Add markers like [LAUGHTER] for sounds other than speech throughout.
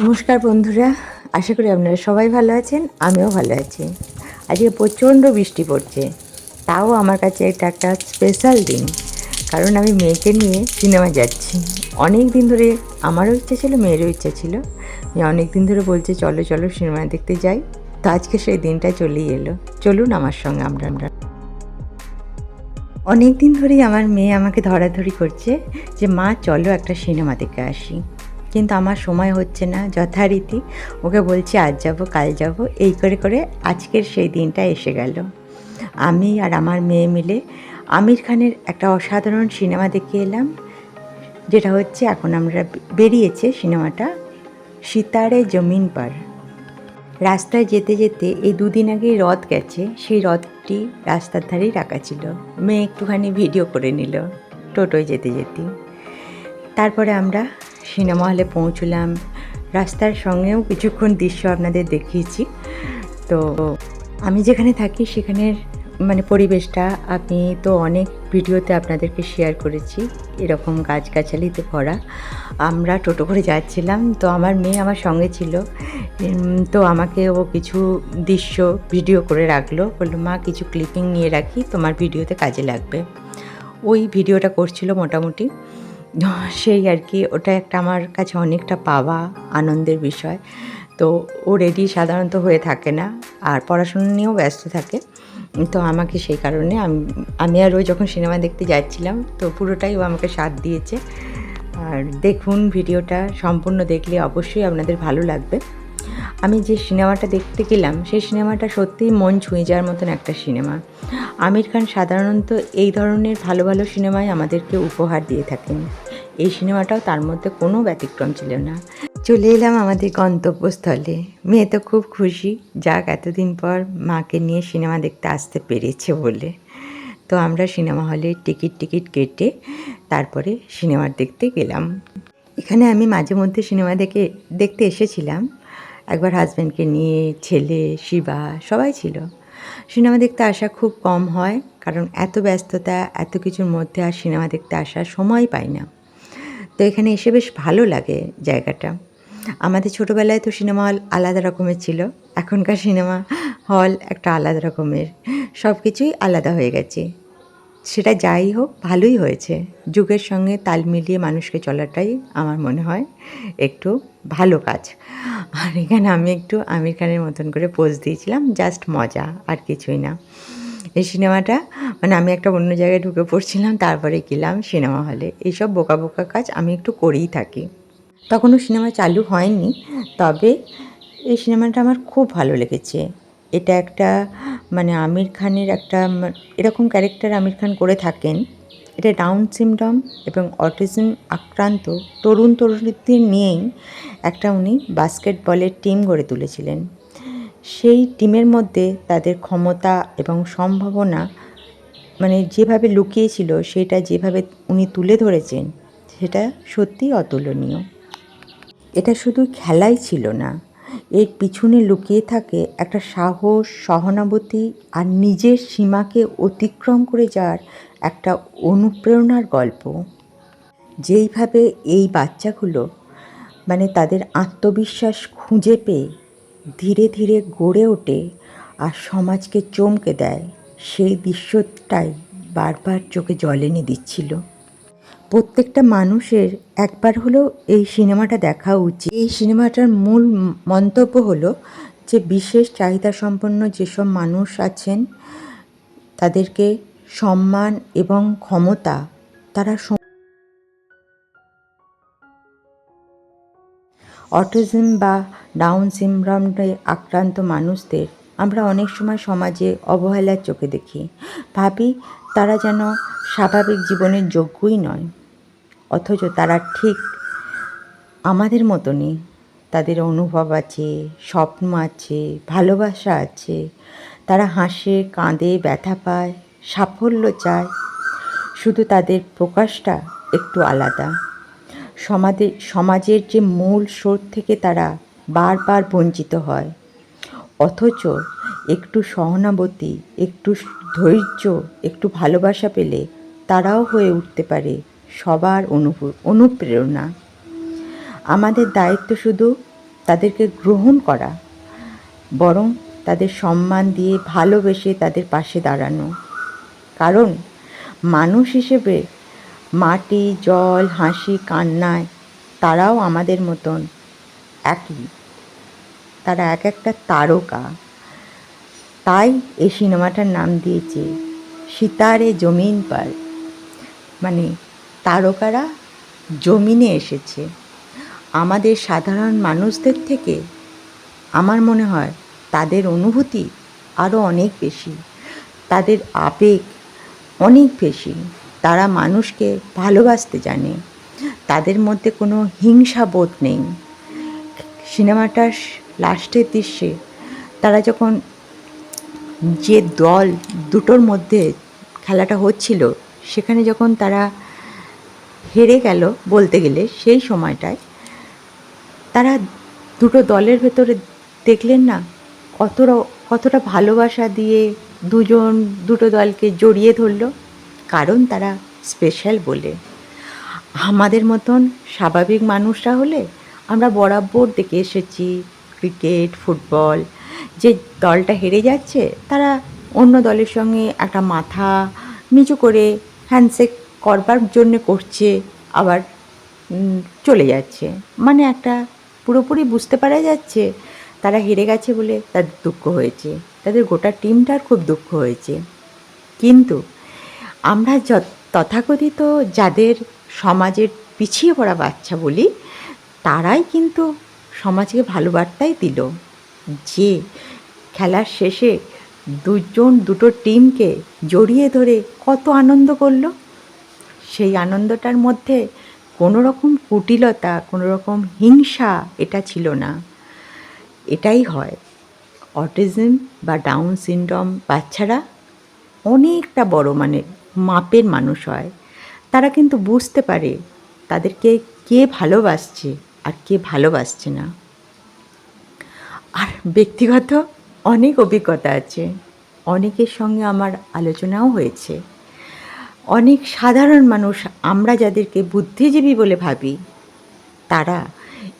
নমস্কার বন্ধুরা, আশা করি আপনারা সবাই ভালো আছেন, আমিও ভালো আছি। আজকে প্রচণ্ড বৃষ্টি পড়ছে, তাও আমার কাছে এটা একটা স্পেশাল দিন, কারণ আমি মেয়েকে নিয়ে সিনেমা যাচ্ছি। অনেক দিন ধরে আমারও ইচ্ছা ছিল, মেয়েরও ইচ্ছা ছিল। অনেক দিন ধরে বলছে, চলো চলো সিনেমা দেখতে যাই। তো আজকে সেই দিনটা চলেই এলো। চলুন আমার সঙ্গে আমরা আমরা। অনেক দিন ধরেই আমার মেয়ে আমাকে ধরাধরি করছে যে, মা, চলো একটা সিনেমা দেখে আসি। কিন্তু আমার সময় হচ্ছে না, যথারীতি। ওকে বলছি, আজ যাব, কাল যাব। এই করে করে আজকের সেই দিনটা এসে গেল। আমি আর আমার মেয়ে মিলে আমির খানের একটা অসাধারণ সিনেমা দেখে এলাম, যেটা হচ্ছে এখন আমরা বেরিয়েছে সিনেমাটা সিতারে জমিন পার। রাস্তায় যেতে যেতে এই দুদিন আগে রথ গেছে, সেই রথটি রাস্তার ধারেই রাখা ছিল। মেয়ে একটুখানি ভিডিও করে নিল টোটোয় যেতে যেতে। তারপরে আমরা সিনেমা হলে পৌঁছলাম। রাস্তার সঙ্গেও কিছুক্ষণ দৃশ্য আপনাদের দেখিয়েছি। তো আমি যেখানে থাকি সেখানের মানে পরিবেশটা আমি তো অনেক ভিডিওতে আপনাদেরকে শেয়ার করেছি। এরকম গাছগাছালিতে ভরা। আমরা টোটো করে যাচ্ছিলাম, তো আমার মেয়ে আমার সঙ্গে ছিল। তো আমাকে ও কিছু দৃশ্য ভিডিও করে রাখল। বলল, মা, কিছু ক্লিপিং নিয়ে রাখি, তোমার ভিডিওতে কাজে লাগবে। ওই ভিডিওটা করছিল মোটামুটি। [LAUGHS] সেই আর কি, ওটা একটা আমার কাছে অনেকটা পাওয়া, আনন্দের বিষয়। তো ও রেডি সাধারণত হয়ে থাকে না, আর পড়াশোনা নিয়েও ব্যস্ত থাকে। তো আমাকে সেই কারণে আমি আর ও যখন সিনেমা দেখতে যাচ্ছিলাম, তো পুরোটাই ও আমাকে সাথ দিয়েছে। আর দেখুন ভিডিওটা সম্পূর্ণ দেখলে অবশ্যই আপনাদের ভালো লাগবে। আমি যে সিনেমাটা দেখতে গেলাম, সেই সিনেমাটা সত্যিই মন ছুঁয়ে যাওয়ার মতন একটা সিনেমা। আমির খান সাধারণত এই ধরনের ভালো ভালো সিনেমাই আমাদেরকে উপহার দিয়ে থাকেন। এই সিনেমাটাও তার মধ্যে কোনো ব্যতিক্রম ছিল না। চলে এলাম আমাদের গন্তব্যস্থলে। মেয়ে তো খুব খুশি। যাক, এতদিন পর মাকে নিয়ে সিনেমা দেখতে আসতে পেরেছে বলে। তো আমরা সিনেমা হলে টিকিট টিকিট কেটে তারপরে সিনেমা দেখতে গেলাম। এখানে আমি মাঝে মধ্যে সিনেমা দেখে, দেখতে এসেছিলাম। একবার হাজব্যান্ডকে নিয়ে, ছেলে, শিবা, সবাই ছিল। সিনেমা দেখতে আসা খুব কম হয়, কারণ এত ব্যস্ততা, এত কিছুর মধ্যে আর সিনেমা দেখতে আসার সময় পাই না। এখানে এসে বেশ ভালো লাগে জায়গাটা। আমাদের ছোটোবেলায় তো সিনেমা হল আলাদা রকমের ছিল। এখনকার সিনেমা হল একটা আলাদা রকমের। সব কিছুই আলাদা হয়ে গেছে। সেটা যাই হোক, ভালোই হয়েছে। যুগের সঙ্গে তাল মিলিয়ে মানুষকে চলাটাই আমার মনে হয় একটু ভালো কাজ। আর এখানে আমি একটু আমির খানের মতন করে পোজ দিয়েছিলাম জাস্ট মজা, আর কিছুই না। এই সিনেমাটা? মানে আমি একটা অন্য জায়গায় ঢুকে পড়ছিলাম, তারপরে গেলাম সিনেমা হলে। এইসব বোকা বোকা কাজ আমি একটু করেই থাকি। তখনও সিনেমা চালু হয়নি, তবে এই সিনেমাটা আমার খুব ভালো লেগেছে। এটা একটা মানে আমির খানের একটা, এরকম ক্যারেক্টার আমির খান করে থাকেন। এটা ডাউন সিমডম এবং অটিজম আক্রান্ত তরুণ তরুণীদের নিয়েই একটা উনি বাস্কেটবলের টিম গড়ে তুলেছিলেন। সেই টিমের মধ্যে তাদের ক্ষমতা এবং সম্ভাবনা মানে যেভাবে লুকিয়েছিল, সেটা যেভাবে উনি তুলে ধরেছেন, সেটা সত্যিই অতুলনীয়। এটা শুধু খেলাই ছিল না, এর পিছনে লুকিয়ে থাকে একটা সাহস, সহানুভূতি আর নিজের সীমাকে অতিক্রম করে যাওয়ার একটা অনুপ্রেরণার গল্প। যেইভাবে এই বাচ্চাগুলো মানে তাদের আত্মবিশ্বাস খুঁজে পেয়ে ধীরে ধীরে গড়ে ওঠে আর সমাজকে চমকে দেয়। সেই দৃশ্যটাই বারবার চোখে জল এনে দিচ্ছিল। প্রত্যেকটা মানুষের একবার হলেও এই সিনেমাটা দেখা উচিত। এই সিনেমাটার মূল মন্তব্য হলো যে, বিশেষ চাহিদা সম্পন্ন যেসব মানুষ আছেন, তাদেরকে সম্মান এবং ক্ষমতা তারা অটিজম বা ডাউন সিনড্রোমে আক্রান্ত মানুষদের আমরা অনেক সময় সমাজে অবহেলার চোখে দেখি। ভাবি, তারা যেন স্বাভাবিক জীবনের যোগ্যই নয়, অথচ তারা ঠিক আমাদের মতনই। তাদের অনুভব আছে, স্বপ্ন আছে, ভালোবাসা আছে। তারা হাসে, কাঁদে, ব্যথা পায়, সাফল্য চায়। শুধু তাদের প্রকাশটা একটু আলাদা। সমাজে সমাজের যে মূল স্রোত থেকে তারা বারবার বঞ্চিত হয়। অথচ একটু সহানুভূতি, একটু ধৈর্য, একটু ভালোবাসা পেলে তারাও হয়ে উঠতে পারে সবার অনুপ অনুপ্রেরণা। আমাদের দায়িত্ব শুধু তাদেরকে গ্রহণ করা, বরং তাদের সম্মান দিয়ে ভালোবেসে তাদের পাশে দাঁড়ানো। কারণ মানুষ হিসেবে মাটি, জল, হাসি, কান্নায় তারাও আমাদের মতন একই। তারা এক একটা তারকা। তাই এই সিনেমাটার নাম দিয়েছে সিতারে জমিন পার। মানে তারকারা জমিনে এসেছে। আমাদের সাধারণ মানুষদের থেকে আমার মনে হয় তাদের অনুভূতি আরও অনেক বেশি। তাদের আবেগ অনেক বেশি। তারা মানুষকে ভালোবাসতে জানে। তাদের মধ্যে কোনো হিংসা বোধ নেই। সিনেমাটার লাস্টের দৃশ্যে তারা যখন যে দল দুটোর মধ্যে খেলাটা হচ্ছিল, সেখানে যখন তারা হেরে গেল বলতে গেলে, সেই সময়টায় তারা দুটো দলের ভেতরে দেখলেন না কতটা কতটা ভালোবাসা দিয়ে দুজন, দুটো দলকে জড়িয়ে ধরলো। কারণ তারা স্পেশাল বলে। আমাদের মতন স্বাভাবিক মানুষরা হলে আমরা বরাবর দেখে এসেছি ক্রিকেট ফুটবল যে দলটা হেরে যাচ্ছে, তারা অন্য দলের সঙ্গে একটা মাথা নিচু করে হ্যান্ডশেক করবার জন্য করছে, আবার চলে যাচ্ছে। মানে একটা পুরোপুরি বুঝতে পারা যাচ্ছে তারা হেরে গেছে বলে তাদের দুঃখ হয়েছে। তাদের গোটা টিমটার খুব দুঃখ হয়েছে। কিন্তু আমরা তথাকথিত যাদের সমাজের পিছিয়ে পড়া বাচ্চা বলি, তারাই কিন্তু সমাজকে ভালো বার্তাই দিল। যে খেলার শেষে দুজন, দুটো টিমকে জড়িয়ে ধরে কত আনন্দ করল, সেই আনন্দটার মধ্যে কোনো রকম কুটিলতা কোনো রকম হিংসা এটা ছিল না। এটাই হয়। অটিজম বা ডাউন সিনড্রোম বাচ্চারা অনেকটা বড় মানে মাপের মানুষ হয়। তারা কিন্তু বুঝতে পারে তাদেরকে কে ভালোবাসছে আর কে ভালোবাসছে না। আর ব্যক্তিগত অনেক অভিজ্ঞতা আছে। অনেকের সঙ্গে আমার আলোচনাও হয়েছে। অনেক সাধারণ মানুষ, আমরা যাদেরকে বুদ্ধিজীবী বলে ভাবি, তারা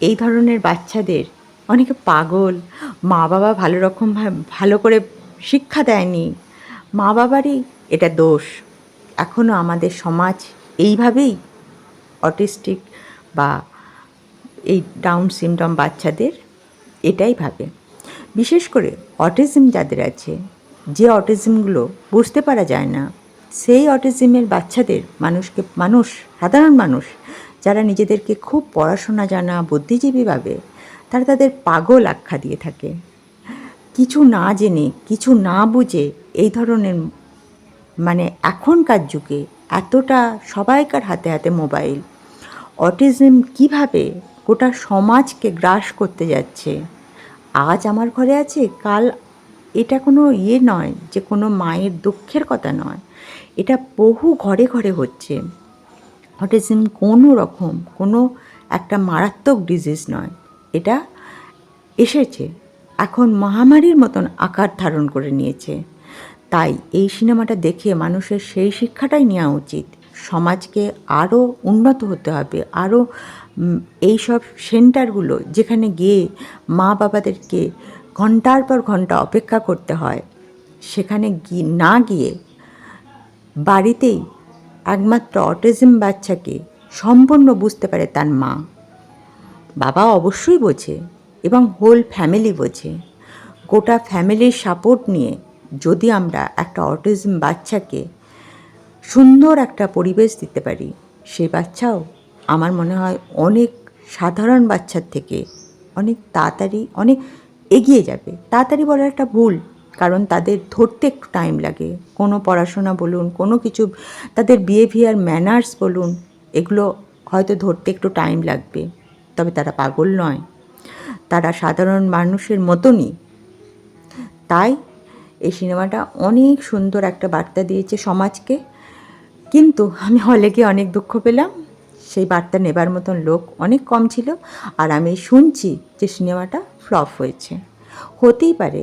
এই ধরনের বাচ্চাদের অনেকে পাগল মা বাবা ভালো রকম ভালো করে শিক্ষা দেয়নি। মা বাবারই এটা দোষ। এখনও আমাদের সমাজ এইভাবেই অটিস্টিক বা এই ডাউন সিমটম বাচ্চাদের এটাই ভাবে। বিশেষ করে অটিজম যাদের আছে, যে অটিজমগুলো বুঝতে পারা যায় না, সেই অটিজমের বাচ্চাদের মানুষকে, মানুষ, সাধারণ মানুষ, যারা নিজেদেরকে খুব পড়াশোনা জানা, বুদ্ধিজীবী ভাবে, তারা তাদের পাগল আখ্যা দিয়ে থাকে। কিছু না জেনে, কিছু না বুঝে এই ধরনের মানে এখনকার যুগে এতটা সবাইকার হাতে হাতে মোবাইল। অটিজম কীভাবে গোটা সমাজকে গ্রাস করতে যাচ্ছে? আজ আমার ঘরে আছে, কাল এটা কোনো ইয়ে নয় যে কোনো মায়ের দুঃখের কথা নয়। এটা বহু ঘরে ঘরে হচ্ছে। অটিজম কোনো রকম, কোনো একটা মারাত্মক ডিজিজ নয়। এটা এসেছে, এখন মহামারীর মতন আকার ধারণ করে নিয়েছে। তাই এই সিনেমাটা দেখে মানুষের সেই শিক্ষাটাই নেওয়া উচিত। সমাজকে আরও উন্নত হতে হবে আরও এইসব সেন্টারগুলো যেখানে গিয়ে মা বাবাদেরকে ঘণ্টার পর ঘণ্টা অপেক্ষা করতে হয়, সেখানে না গিয়ে বাড়িতেই একমাত্র অটিজম বাচ্চাকে সম্পূর্ণ বুঝতে পারে তার মা। বাবা অবশ্যই বোঝে এবং হোল ফ্যামিলি বোঝে। গোটা ফ্যামিলির সাপোর্ট নিয়ে যদি আমরা একটা অটিজম বাচ্চাকে সুন্দর একটা পরিবেশ দিতে পারি সেই বাচ্চাও আমার মনে হয় অনেক সাধারণ বাচ্চার থেকে অনেক তাড়াতাড়ি, অনেক এগিয়ে যাবে। তাড়াতাড়ি বলার একটা ভুল, কারণ তাদের ধরতে একটু টাইম লাগে। কোনো পড়াশোনা বলুন, কোনো কিছু, তাদের বিহেভিয়ার ম্যানার্স বলুন, এগুলো হয়তো ধরতে একটু টাইম লাগবে। তবে তারা পাগল নয়। তারা সাধারণ মানুষের মতনই। তাই সিনেমাটা অনেক সুন্দর একটা বার্তা দিয়েছে সমাজকে। কিন্তু আমি হলে গিয়ে অনেক দুঃখ পেলাম। সেই বার্তা নেবার মতন লোক অনেক কম ছিল আর আমি শুনছি যে সিনেমাটা ফ্লপ হয়েছে। হতেই পারে,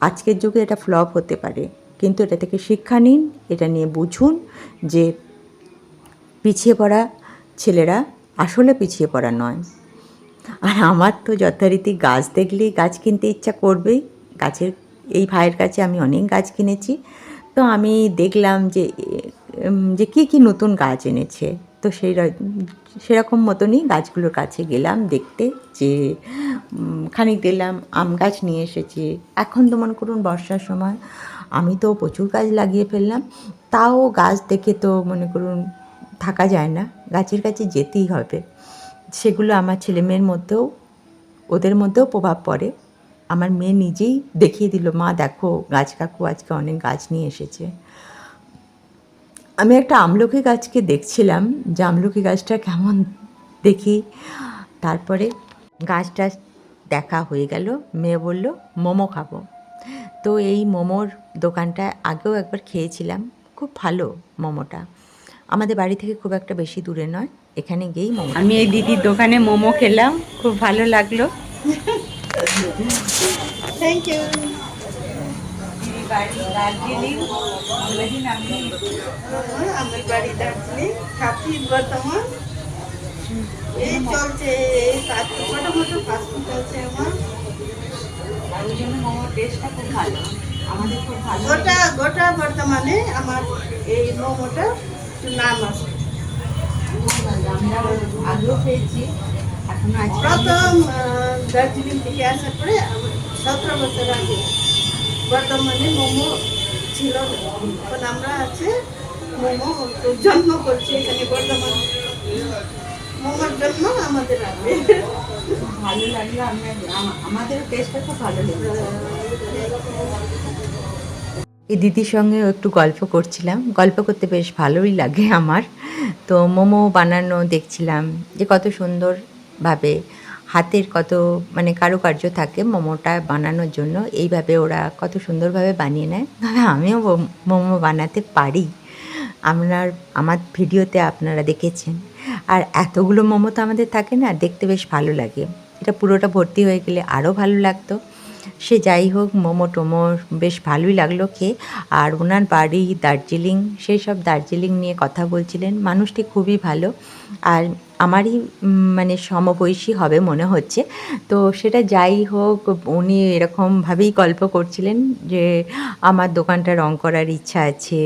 আজকের যুগে এটা ফ্লপ হতে পারে। কিন্তু এটা থেকে শিক্ষা নিন, এটা নিয়ে বুঝুন যে পিছিয়ে পড়া ছেলেরা আসলে পিছিয়ে পড়া নয়। আর আমার তো যথারীতি গাছ দেখলেই গাছ কিনতে ইচ্ছা করবেই। গাছের এই ভাইয়ের কাছে আমি অনেক গাছ কিনেছি। তো আমি দেখলাম যে যে কী কী নতুন গাছ এনেছে। তো সেই সেরকম মতনই গাছগুলোর কাছে গেলাম দেখতে যে খানিক দিলাম আম গাছ নিয়ে এসেছে। এখন তো মনে করুন বর্ষার সময়, আমি তো প্রচুর গাছ লাগিয়ে ফেললাম। তাও গাছ দেখে তো মনে করুন থাকা যায় না, গাছের কাছে যেতেই হবে। সেগুলো আমার ছেলে মেয়ের মধ্যেও, ওদের মধ্যেও প্রভাব পড়ে। আমার মেয়ে নিজেই দেখিয়ে দিল মা দেখো গাছ কাকু আজকে অনেক গাছ নিয়ে এসেছে। আমি একটা আমলকি গাছকে দেখছিলাম যে আমলকি গাছটা কেমন দেখি। তারপরে গাছটা দেখা হয়ে গেল মেয়ে বলল মোমো খাব। তো এই মোমোর দোকানটা আগেও একবার খেয়েছিলাম খুব ভালো মোমোটা। আমাদের বাড়ি থেকে খুব একটা বেশি দূরে নয় এখানে গিয়েই মোমো আমি এই দিদির দোকানে মোমো খেলাম খুব ভালো লাগল। [LAUGHS] থ্যাংক ইউ বাড়ি দার্জিলিং আমার বাড়ি দার্জিলিং থাকি বর্তমান এই চলছে এই কাজ মোটামুটি ফাস্ট চলছে আমার ওই জন্য মোমোর টেস্টটা খুব ভালো আমাদের খুব ভালো গোটা গোটা বর্তমানে আমার এই মোমোটা নাম আছে আমরা আগেও খেয়েছি এখনও প্রথম দার্জিলিং থেকে আসার পরে আমার সতেরো বছর আগে। বর্তমানে মোমো ছিল। এখন আমরা আছে মোমো জন্ম করছি এখানে বর্তমান মোমোর জন্য আমাদের আছে। ভালো লাগল আমরা আমা- টেস্টটা খুব ভালো এই দিদির সঙ্গে একটু গল্প করছিলাম। গল্প করতে বেশ ভালোই লাগে আমার। তো মোমো বানানো দেখছিলাম যে কত সুন্দরভাবে হাতের কত মানে কারুকার্য থাকে মোমোটা বানানোর জন্য, এইভাবে ওরা কত সুন্দরভাবে বানিয়ে নেয়। আমিও মোমো বানাতে পারি। আপনার, আমার ভিডিওতে আপনারা দেখেছেন। আর এতগুলো মোমো তো আমাদের থাকে না, দেখতে বেশ ভালো লাগে। এটা পুরোটা ভর্তি হয়ে গেলে আরও ভালো লাগতো। সে যাই হোক, মোমো টোমো বেশ ভালোই লাগল খেয়ে। আর ওনার বাড়ি দার্জিলিং, সেই সব দার্জিলিং নিয়ে কথা বলছিলেন। মানুষটি খুবই ভালো। আর আমারই মানে সমবয়সী হবে মনে হচ্ছে। তো সেটা যাই হোক উনি এরকমভাবেই গল্প করছিলেন যে আমার দোকানটা রং করার ইচ্ছা আছে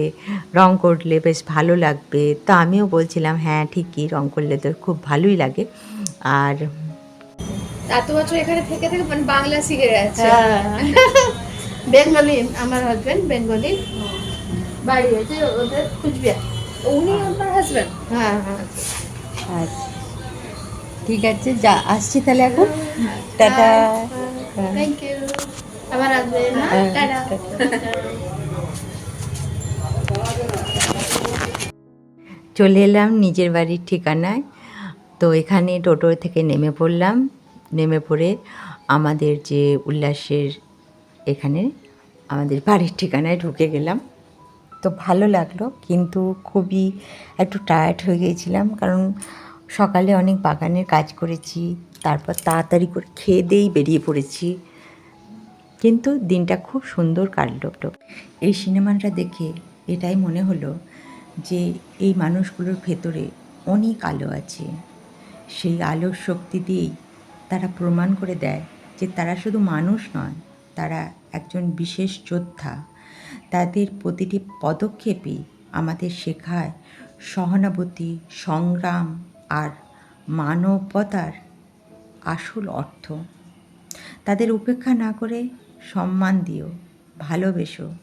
রং করলে বেশ ভালো লাগবে। তো আমিও বলছিলাম হ্যাঁ ঠিকই রং করলে তো খুব ভালোই লাগে। আর এত বছর এখানে থেকে থেকে মানে বাংলা শিখে গেছে বেঙ্গলি আমার হাজবেন্ড বেঙ্গলি। বাড়ি আছে ওদের কুচবিহার। উনি আপনার হাজবেন্ড হ্যাঁ হ্যাঁ। আচ্ছা ঠিক আছে যা আসছি তাহলে এখন। টাটা। থ্যাংক ইউ আবার আসবেন হ্যাঁ, টাটা। চলে এলাম নিজের বাড়ির ঠিকানায়। তো এখানে টোটো থেকে নেমে পড়লাম। নেমে পড়ে আমাদের যে উল্লাসের এখানে আমাদের বাড়ির ঠিকানায় ঢুকে গেলাম। তো ভালো লাগল, কিন্তু খুবই একটু টায়ার্ড হয়ে গিয়েছিলাম, কারণ সকালে অনেক বাগানের কাজ করেছি, তারপর তাড়াতাড়ি করে খেয়ে দিয়েই বেরিয়ে পড়েছি। কিন্তু দিনটা খুব সুন্দর কাটলো। এই সিনেমাটা দেখে এটাই মনে হলো যে এই মানুষগুলোর ভেতরে অনেক আলো আছে। সেই আলোর শক্তি দিয়েই তারা প্রমাণ করে দেয় যে তারা শুধু মানুষ নয়, তারা একজন বিশেষ যোদ্ধা। তাদের প্রতিটি পদক্ষেপই আমাদের শেখায় সহানুভূতি, সংগ্রাম আর মানবতার আসল অর্থ। তাদের উপেক্ষা না করে সম্মান দিও, ভালোবেসো,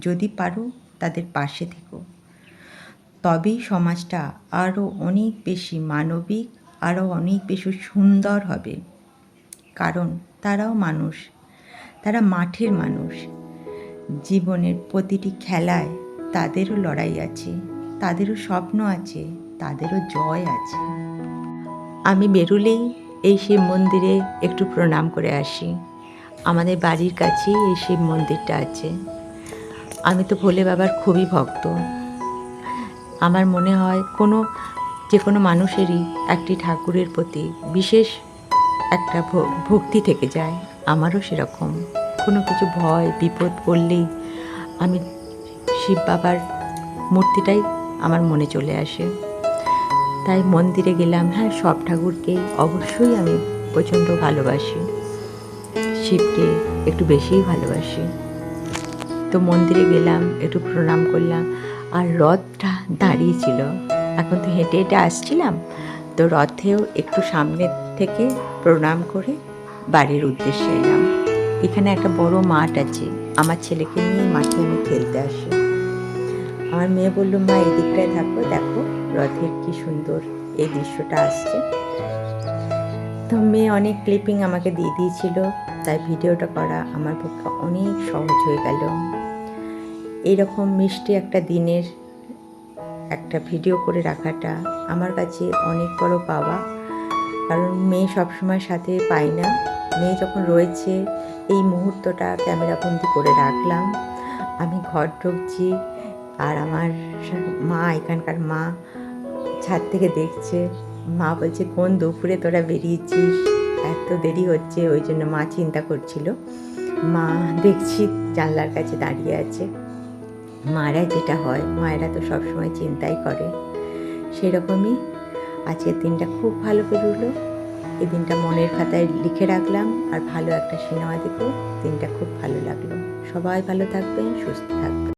যদি পারো তাদের পাশে থেকো। তবেই সমাজটা আরও অনেক বেশি মানবিক, আরও অনেক বেশি সুন্দর হবে। কারণ তারাও মানুষ, তারা মাঠের মানুষ। জীবনের প্রতিটি খেলায় তাদেরও লড়াই আছে, তাদেরও স্বপ্ন আছে, তাদেরও জয় আছে। আমি বেরুলেই এই শিব মন্দিরে একটু প্রণাম করে আসি। আমাদের বাড়ির কাছেই এই শিব মন্দিরটা আছে। আমি তো ভোলে বাবার খুবই ভক্ত। আমার মনে হয় কোনো, যে কোনো মানুষেরই একটি ঠাকুরের প্রতি বিশেষ একটা ভক্তি থেকে যায়। আমারও সেরকম। কোনো কিছু ভয়, বিপদ পড়লেই আমি শিব বাবার মূর্তিটাই আমার মনে চলে আসে। তাই মন্দিরে গেলাম। হ্যাঁ সব ঠাকুরকে অবশ্যই আমি প্রচণ্ড ভালোবাসি। শিবকে একটু বেশিই ভালোবাসি। তো মন্দিরে গেলাম, একটু প্রণাম করলাম। আর রথটা দাঁড়িয়েছিল এখন তো হেঁটে হেঁটে আসছিলাম। তো রথেও একটু সামনে থেকে প্রণাম করে বাড়ির উদ্দেশ্যে এলাম। এখানে একটা বড় মাঠ আছে। আমার ছেলেকে নিয়ে মাঠে আমি খেলতে আসি। আমার মেয়ে বলল, মা এই দিকটায় থাকো, দেখো রথের কি সুন্দর এই দৃশ্যটা আসছে। তো মেয়ে অনেক ক্লিপিং আমাকে দিয়ে দিয়েছিল, তাই ভিডিওটা করা আমার পক্ষে অনেক সহজ হয়ে গেল। এইরকম মিষ্টি একটা দিনের একটা ভিডিও করে রাখাটা আমার কাছে অনেক বড় পাওয়া। কারণ মেয়ে সবসময় সাথে পাই না। মেয়ে যখন রয়েছে এই মুহূর্তটা ক্যামেরা ক্যামেরাবন্দি করে রাখলাম। আমি ঘর ঢুকছি আর আমার মা, এখানকার মা ছাদ থেকে দেখছে। মা বলছে, কোন দুপুরে তোরা বেরিয়েছিস? এত দেরি হচ্ছে। ওই জন্য মা চিন্তা করছিল। মা দেখছি জানলার কাছে দাঁড়িয়ে আছে। মারা যেটা হয়, মায়েরা তো সবসময় চিন্তাই করে। সেরকমই আজকের দিনটা খুব ভালো বেরোলো এই দিনটা মনের খাতায় লিখে রাখলাম আর ভালো একটা সিনেমা দেখো দিনটা খুব ভালো লাগল। সবাই ভালো থাকবেন, সুস্থ থাকবেন।